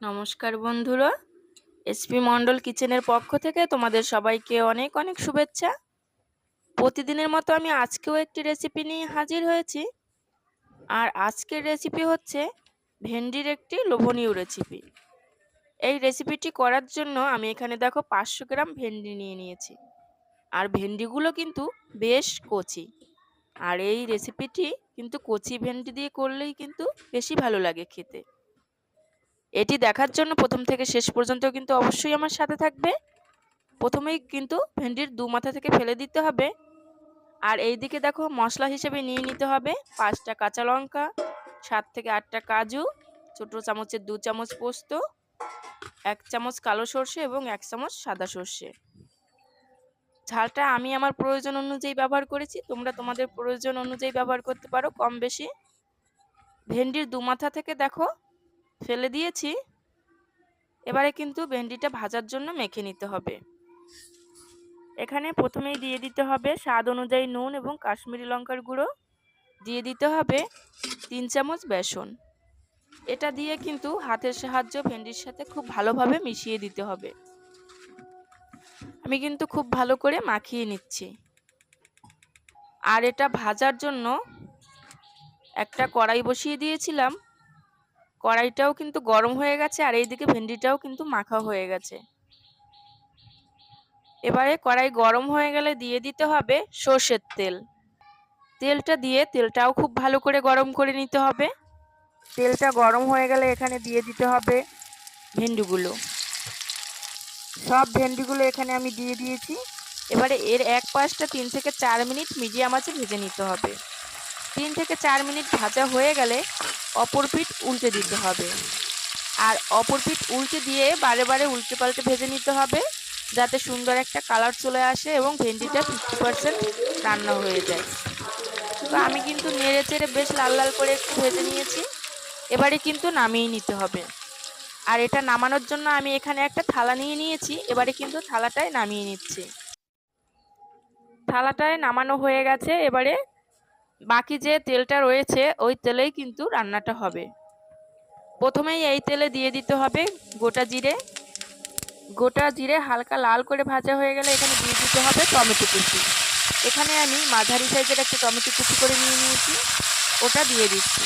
নমস্কার বন্ধুরা। এসপি মন্ডল কিচেনের পক্ষ থেকে তোমাদের সবাইকে অনেক অনেক শুভেচ্ছা। প্রতিদিনের মতো আমি আজকেও একটি রেসিপি নিয়ে হাজির হয়েছি। আর আজকের রেসিপি হচ্ছে ভেন্ডির একটি লোভনীয় রেসিপি এই রেসিপিটি করার জন্য আমি এখানে দেখো পাঁচশো গ্রাম ভেন্ডি নিয়ে নিয়েছি। আর ভেন্ডিগুলো কিন্তু বেশ কচি। আর এই রেসিপিটি কিন্তু কচি ভেন্ডি দিয়ে করলেই কিন্তু বেশি ভালো লাগে খেতে। এটি দেখার জন্য প্রথম থেকে শেষ পর্যন্ত কিন্তু অবশ্যই আমার সাথে থাকবে। প্রথমেই কিন্তু ভেন্ডির দু মাথা থেকে ফেলে দিতে হবে। আর এই দিকে দেখো মশলা হিসেবে নিয়ে নিতে হবে পাঁচটা কাঁচা লঙ্কা, সাত থেকে আটটা কাজু, ছোটো চামচের দু চামচ পোস্ত, এক চামচ কালো সর্ষে এবং এক চামচ সাদা সর্ষে। ঝালটা আমি আমার প্রয়োজন অনুযায়ী ব্যবহার করেছি, তোমরা তোমাদের প্রয়োজন অনুযায়ী ব্যবহার করতে পারো কম বেশি ভেন্ডির দু মাথা থেকে দেখো ফেলে দিয়েছি। এবারে কিন্তু ভেন্ডিটা ভাজার জন্য মেখে নিতে হবে। এখানে প্রথমেই দিয়ে দিতে হবে স্বাদ অনুযায়ী নুন এবং কাশ্মীরি লঙ্কার গুঁড়ো। দিয়ে দিতে হবে তিন চামচ বেসন। এটা দিয়ে কিন্তু হাতের সাহায্য ভেন্ডির সাথে খুব ভালোভাবে মিশিয়ে দিতে হবে। আমি কিন্তু খুব ভালো করে মাখিয়ে নিচ্ছি। আর এটা ভাজার জন্য একটা কড়াই বসিয়ে দিয়েছিলাম। কড়াইটাও কিন্তু গরম হয়ে গেছে আর এইদিকে ভেন্ডিটাও কিন্তু মাখা হয়ে গেছে। এবারে কড়াই গরম হয়ে গেলে দিয়ে দিতে হবে সর্ষের তেল। তেলটা দিয়ে তেলটাও খুব ভালো করে গরম করে নিতে হবে। তেলটা গরম হয়ে গেলে এখানে দিয়ে দিতে হবে ভেন্ডিগুলো। সব ভেন্ডিগুলো এখানে আমি দিয়ে দিয়েছি। এবারে এর এক পাশটা তিন থেকে চার মিনিট মিডিয়াম আছে ভেজে নিতে হবে। তিন থেকে চার মিনিট ভাজা হয়ে গেলে অপর পিঠ উল্টে দিতে হবে। আর অপর পিঠ উল্টে দিয়ে বারে বারে উল্টে পাল্টে ভেজে নিতে হবে যাতে সুন্দর একটা কালার চলে আসে এবং ভেন্ডিটা ফিফটি পার্সেন্ট রান্না হয়ে যায়। তো আমি কিন্তু নেড়ে চেড়ে বেশ লাল লাল করে একটু ভেজে নিয়েছি। এবারে কিন্তু নামিয়ে নিতে হবে। আর এটা নামানোর জন্য আমি এখানে একটা থালা নিয়ে নিয়েছি। এবারে কিন্তু থালাটায় নামিয়ে নিচ্ছি। থালাটায় নামানো হয়ে গেছে। এবারে বাকি যে তেলটা রয়েছে, ওই তেলেই কিন্তু রান্নাটা হবে। প্রথমেই এই তেলে দিয়ে দিতে হবে গোটা জিরে। গোটা জিরে হালকা লাল করে ভাজা হয়ে গেলে এখানে দিয়ে দিতে হবে টমেটো কুচি। এখানে আমি মাঝারি সাইজের একটা টমেটো কুচি করে নিয়ে নিয়েছি, ওটা দিয়ে দিচ্ছি।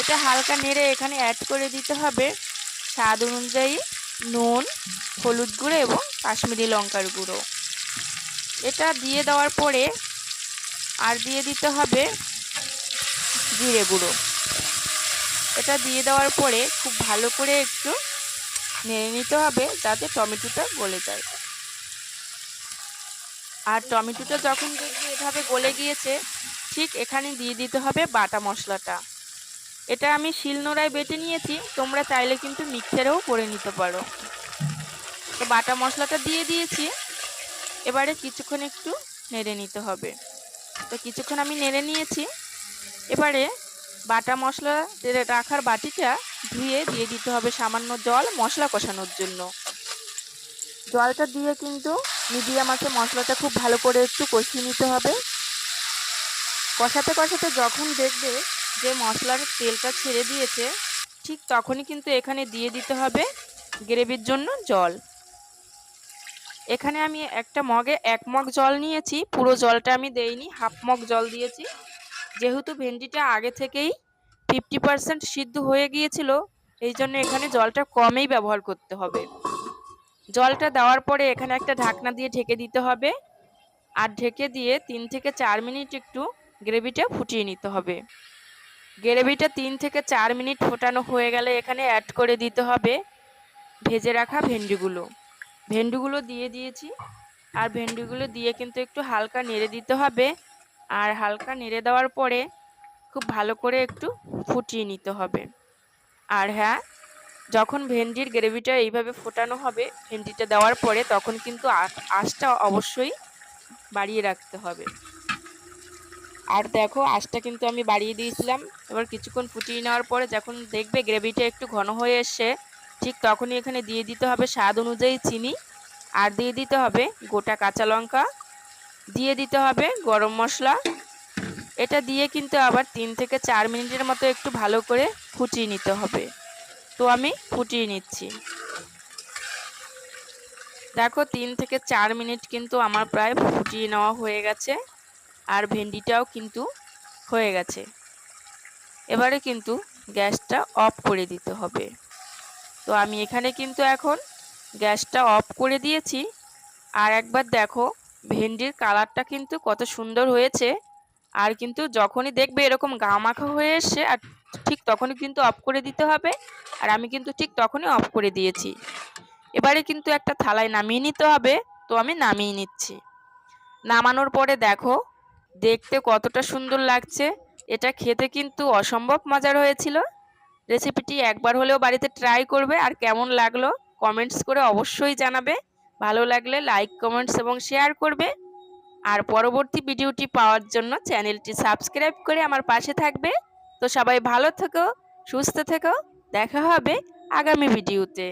এটা হালকা নেড়ে এখানে অ্যাড করে দিতে হবে স্বাদ অনুযায়ী নুন, হলুদ গুঁড়ো এবং কাশ্মীরি লঙ্কার গুঁড়ো। এটা দিয়ে দেওয়ার পরে আর দিয়ে দিতে হবে জিরে গুঁড়ো। এটা দিয়ে দেওয়ার পরে খুব ভালো করে একটু নেড়ে নিতে হবে যাতে টমেটোটা গলে যায়। আর টমেটোটা যখন দেখবে এভাবে গলে গিয়েছে, ঠিক এখানে দিয়ে দিতে হবে বাটা মশলাটা। এটা আমি শিলনোড়ায় বেটে নিয়েছি, তোমরা চাইলে কিন্তু মিক্সারেও করে নিতে পারো। তো বাটা মশলাটা দিয়ে দিয়েছি, এবারে কিছুক্ষণ একটু নেড়ে নিতে হবে। তো কিছুক্ষণ আমি নেড়ে নিয়েছি। এবারে বাটা মশলা রাখার বাটিটা ধুয়ে দিয়ে দিতে হবে সামান্য জল মশলা কষানোর জন্য। জলটা দিয়ে কিন্তু মিডিয়াম আছে, মশলাটা খুব ভালো করে একটু কষিয়ে নিতে হবে। কষাতে কষাতে যখন দেখবে যে মশলার তেলটা ছেড়ে দিয়েছে, ঠিক তখনই কিন্তু এখানে দিয়ে দিতে হবে গ্রেভির জন্য জল। এখানে আমি একটা মগে এক মগ জল নিয়েছি, পুরো জলটা আমি দেইনি, হাফ মগ জল দিয়েছি। যেহেতু ভেন্ডিটা আগে থেকেই ফিফটি পার্সেন্ট সিদ্ধ হয়ে গিয়েছিল, এই জন্য এখানে জলটা কমেই ব্যবহার করতে হবে। জলটা দেওয়ার পরে এখানে একটা ঢাকনা দিয়ে ঢেকে দিতে হবে, আর ঢেকে দিয়ে তিন থেকে চার মিনিট একটু গ্রেভিটা ফুটিয়ে নিতে হবে। গ্রেভিটা তিন থেকে চার মিনিট ফোটানো হয়ে গেলে এখানে অ্যাড করে দিতে হবে ভেজে রাখা ভেন্ডিগুলো। ভেন্ডিগুলো দিয়ে দিয়েছি। আর ভেন্ডিগুলো দিয়ে কিন্তু একটু হালকা নেড়ে দিতে হবে। আর হালকা নেড়ে দেওয়ার পরে খুব ভালো করে একটু ফুটিয়ে নিতে হবে। আর হ্যাঁ যখন ভেন্ডির গ্রেভিটা এইভাবে ফোটানো হবে, ভেন্ডিটা দেওয়ার পরে তখন কিন্তু আঁচটা অবশ্যই বাড়িয়ে রাখতে হবে। আর দেখো আঁচটা কিন্তু আমি বাড়িয়ে দিয়েছিলাম। এবার কিছুক্ষণ ফুটিয়ে নেওয়ার পরে যখন দেখবে গ্রেভিটা একটু ঘন হয়ে এসছে ঠিক তখনই এখানে দিয়ে দিতে হবে স্বাদ অনুযায়ী চিনি, আর দিয়ে দিতে হবে গোটা কাঁচা লঙ্কা, দিয়ে দিতে হবে গরম মশলা। এটা দিয়ে কিন্তু আবার তিন থেকে চার মিনিটের মতো একটু ভালো করে ফুটিয়ে নিতে হবে। তো আমি ফুটিয়ে নিচ্ছি। দেখো, তিন থেকে চার মিনিট কিন্তু আমার প্রায় ফুটিয়ে নেওয়া হয়ে গেছে, আর ভেন্ডিটাও কিন্তু হয়ে গেছে। এবারে কিন্তু গ্যাসটা অফ করে দিতে হবে। তো আমি এখানে কিন্তু এখন গ্যাসটা অফ করে দিয়েছি। আর একবার দেখো, ভেন্ডির কালারটা কিন্তু কত সুন্দর হয়েছে। আর কিন্তু যখনই দেখবে এরকম গা মাখা হয়ে এসছে, আর ঠিক তখনই কিন্তু অফ করে দিতে হবে। আর আমি কিন্তু ঠিক তখনই অফ করে দিয়েছি। এবারে কিন্তু একটা থালায় নামিয়ে নিতে হবে, তো আমি নামিয়ে নিচ্ছি। নামানোর পরে দেখো, দেখতে কতটা সুন্দর লাগছে। এটা খেতে কিন্তু অসম্ভব মজার হয়েছিল। রেসিপিটি একবার হলেও বাড়িতে ট্রাই করবে আর কেমন লাগল কমেন্টস করে অবশ্যই জানাবে। ভালো লাগলে লাইক কমেন্টস এবং শেয়ার করবে। আর পরবর্তী ভিডিওটি পাওয়ার জন্য চ্যানেলটি সাবস্ক্রাইব করে আমার পাশে থাকবে। তো সবাই ভালো থেকো, সুস্থ থেকো, দেখা হবে আগামী ভিডিওতে